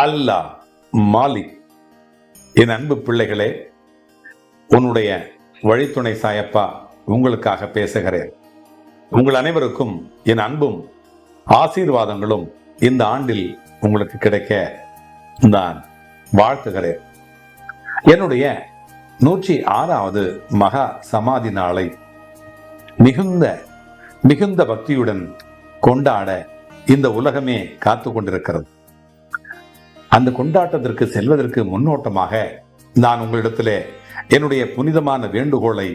அல்லாஹ் மாலிக். என் அன்பு பிள்ளைகளே உன்னுடைய வழித்துணை சாயப்பா உங்களுக்காக பேசுகிறேன். உங்கள் அனைவருக்கும் என் அன்பும் ஆசீர்வாதங்களும் இந்த ஆண்டில் உங்களுக்கு கிடைக்க நான் வாழ்த்துகிறேன். என்னுடைய நூற்றி ஆறாவது மகா சமாதி நாளை மிகுந்த மிகுந்த பக்தியுடன் கொண்டாட இந்த உலகமே காத்து கொண்டிருக்கிறது அந்த கொண்டாட்டத்திற்கு செல்வதற்கு முன்னோட்டமாக நான் உங்களிடத்திலே என்னுடைய புனிதமான வேண்டுகோளை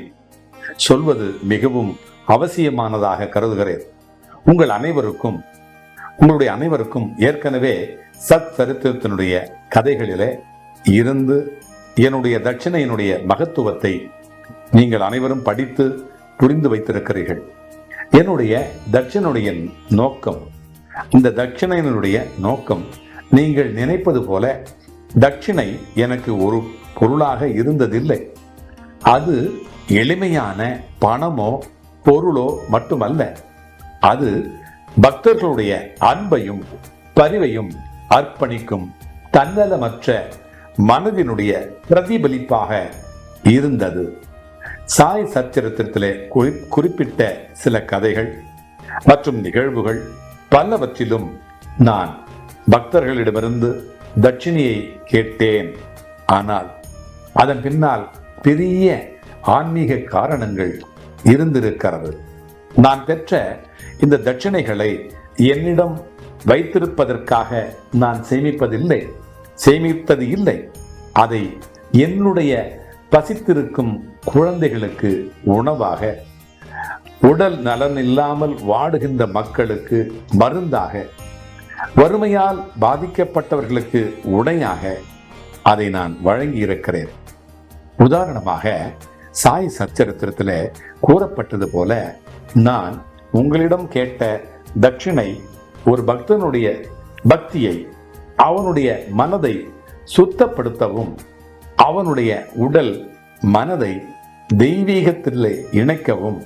சொல்வது மிகவும் அவசியமானதாக கருதுகிறேன். உங்கள் அனைவருக்கும் உங்களுடைய அனைவருக்கும் ஏற்கனவே சத் சரித்திரத்தினுடைய கதைகளிலே இருந்து என்னுடைய தட்சிணையினுடைய மகத்துவத்தை நீங்கள் அனைவரும் படித்து புரிந்து வைத்திருக்கிறீர்கள். என்னுடைய தட்சிணனுடைய நோக்கம் இந்த தட்சிணையினுடைய நோக்கம் நீங்கள் நினைப்பது போல தட்சிணை எனக்கு ஒரு பொருளாக இருந்ததில்லை. அது எளிமையான பணமோ பொருளோ மட்டுமல்ல. அது பக்தர்களுடைய அன்பையும் பரிவையும் அர்ப்பணிக்கும் தன்னலமற்ற மனதினுடைய பிரதிபலிப்பாக இருந்தது. சாய் சச்சரித்திரத்திலே குறி- குறிப்பிட்ட சில கதைகள் மற்றும் நிகழ்வுகள் பலவற்றிலும் நான் பக்தர்களிடமிருந்து தட்சிணியை கேட்டேன். ஆனால் அதன் பின்னால் பெரிய ஆன்மீக காரணங்கள் இருந்திருக்கிறது. நான் பெற்ற இந்த தட்சிணைகளை என்னிடம் வைத்திருப்பதற்காக நான் சேமிப்பதில்லை. சேமித்தது இல்லை. அதை என்னுடைய பசித்திருக்கும் குழந்தைகளுக்கு உணவாக உடல் நலன் இல்லாமல் வாடுகின்ற மக்களுக்கு மருந்தாக வறுமையால் பாதிக்கப்பட்டவர்களுக்கு உடையாக அதை நான் வழங்கி இருக்கிறேன் உதாரணமாக சாய் சச்சரித்திரத்தில் கூறப்பட்டது போல நான் உங்களிடம் கேட்ட தட்சிணை ஒரு பக்தனுடைய பக்தியை அவனுடைய மனதை சுத்தப்படுத்தவும் அவனுடைய உடல் மனதை தெய்வீகத்திலே இணைக்கவும்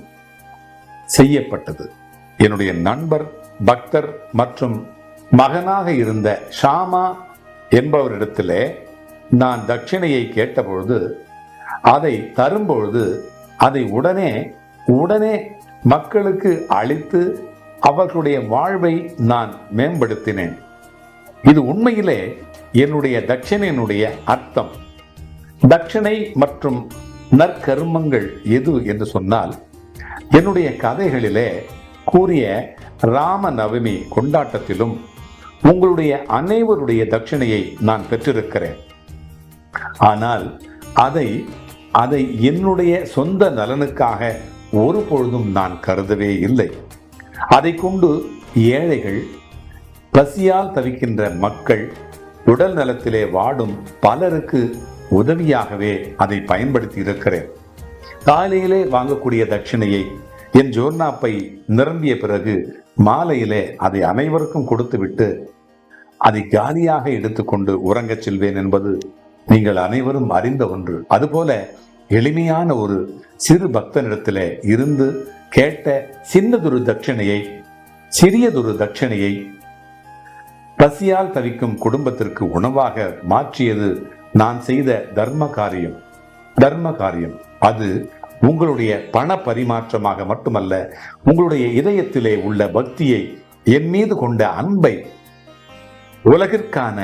செய்யப்பட்டது. என்னுடைய நண்பர் பக்தர் மற்றும் மகனாக இருந்த ஷாமா என்பவரிடத்திலே நான் தட்சிணையை கேட்டபொழுது அதை தரும்பொழுது அதை உடனே உடனே மக்களுக்கு அளித்து அவர்களுடைய வாழ்வை நான் மேம்படுத்தினேன். இது உண்மையிலே என்னுடைய தட்சிணையினுடைய அர்த்தம். தட்சிணை மற்றும் நற்கருமங்கள் எது என்று சொன்னால் என்னுடைய கதைகளிலே கூறிய ராம நவமி கொண்டாட்டத்திலும் உங்களுடைய அனைவருடைய தட்சிணையை நான் பெற்றிருக்கிறேன். ஆனால் அதை அதை என்னுடைய சொந்த நலனுக்காக ஒரு பொழுதும் நான் கருதவே இல்லை. அதை கொண்டு ஏழைகள் பசியால் தவிக்கின்ற மக்கள் உடல் நலத்திலே வாடும் பலருக்கு உதவியாகவே அதை பயன்படுத்தி இருக்கிறேன். காலையிலே வாங்கக்கூடிய தட்சிணையை என் ஜோர்னாப்பை நிரம்பிய பிறகு மாலையிலே அதை அனைவருக்கும் கொடுத்துவிட்டு அதை காலியாக எடுத்துக்கொண்டு உறங்கச் செல்வேன் என்பது நீங்கள் அனைவரும் அறிந்த ஒன்று. அதுபோல எளிமையான ஒரு சிறு பக்தனிடத்திலே இருந்து கேட்ட சின்னதொரு தட்சிணையை சிறியதொரு தட்சிணையை பசியால் தவிக்கும் குடும்பத்திற்கு உணவாக மாற்றியது நான் செய்த தர்ம காரியம். தர்ம காரியம். அது உங்களுடைய பண பரிமாற்றமாக மட்டுமல்ல உங்களுடைய இதயத்திலே உள்ள பக்தியை என் மீது கொண்ட அன்பை உலகிற்கான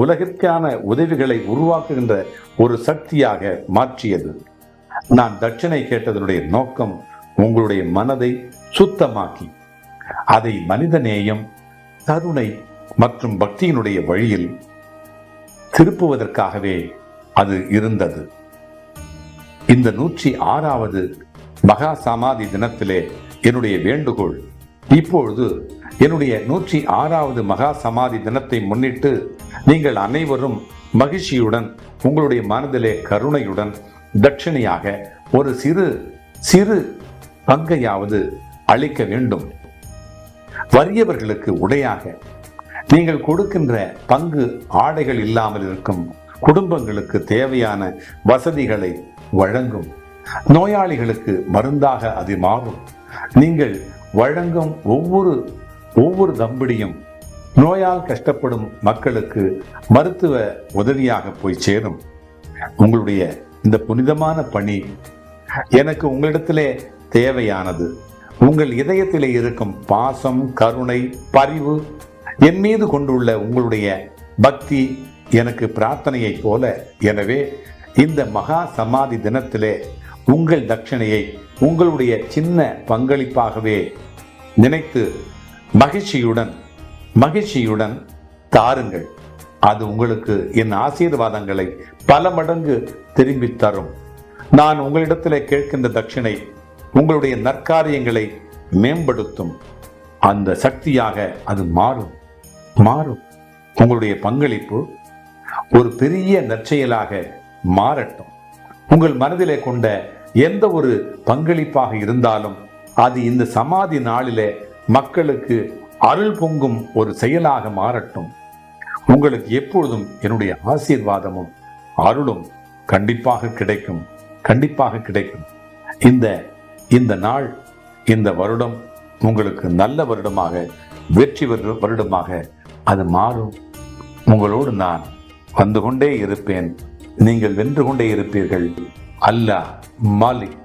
உலகிற்கான உதவிகளை உருவாக்குகின்ற ஒரு சக்தியாக மாற்றியது. நான் தட்சிணை கேட்டதனுடைய நோக்கம் உங்களுடைய மனதை சுத்தமாக்கி அதை மனிதநேயம் கருணை மற்றும் பக்தியினுடைய வழியில் திருப்புவதற்காகவே அது இருந்தது. இந்த நூற்றி ஆறாவது மகா சமாதி தினத்திலே என்னுடைய வேண்டுகோள். இப்பொழுது என்னுடைய நூற்றி ஆறாவது மகா சமாதி தினத்தை முன்னிட்டு நீங்கள் அனைவரும் மகிழ்ச்சியுடன் உங்களுடைய மனதிலே கருணையுடன் தட்சிணையாக ஒரு சிறு சிறு பங்கையாவது அளிக்க வேண்டும். வறியவர்களுக்கு உடையாக நீங்கள் கொடுக்கின்ற பங்கு ஆடைகள் இல்லாமல் இருக்கும் குடும்பங்களுக்கு தேவையான வசதிகளை வழங்கும். நோயாளிகளுக்கு மருந்தாக அது மாறும். நீங்கள் வழங்கும் ஒவ்வொரு ஒவ்வொரு தம்பிடியும் நோயால் கஷ்டப்படும் மக்களுக்கு மருத்துவ உதவியாக போய் சேரும். உங்களுடைய இந்த புனிதமான பணி எனக்கு உங்களிடத்திலே தேவையானது. உங்கள் இதயத்திலே இருக்கும் பாசம் கருணை பரிவு என் மீது கொண்டுள்ள உங்களுடைய பக்தி எனக்கு பிரார்த்தனையைப் போல. எனவே இந்த மகா சமாதி தினத்திலே உங்கள் தட்சணையை உங்களுடைய சின்ன பங்களிப்பாகவே நினைத்து மகிழ்ச்சியுடன் மகிழ்ச்சியுடன் தாருங்கள். அது உங்களுக்கு என் ஆசீர்வாதங்களை பல மடங்கு திரும்பி தரும். நான் உங்களிடத்திலே கேட்கின்ற தட்சிணை உங்களுடைய நற்காரியங்களை மேம்படுத்தும். அந்த சக்தியாக அது மாறும் மாறும். உங்களுடைய பங்களிப்பு ஒரு பெரிய நற்செயலாக மாறட்டும். உங்கள் மனதிலே கொண்ட எந்த ஒரு பங்களிப்பாக இருந்தாலும் அது இந்த சமாதி நாளிலே மக்களுக்கு அருள் பொங்கும் ஒரு செயலாக மாறட்டும். உங்களுக்கு எப்பொழுதும் என்னுடைய ஆசீர்வாதமும் அருளும் கண்டிப்பாக கிடைக்கும் கண்டிப்பாக கிடைக்கும். இந்த இந்த நாள் இந்த வருடம் உங்களுக்கு நல்ல வருடமாக வெற்றி வரு- வருடமாக அது மாறும். உங்களோடு நான் வந்து கொண்டே இருப்பேன். நீங்கள் வென்று கொண்டே இருப்பீர்கள். அல்லாஹ் மாலிக்.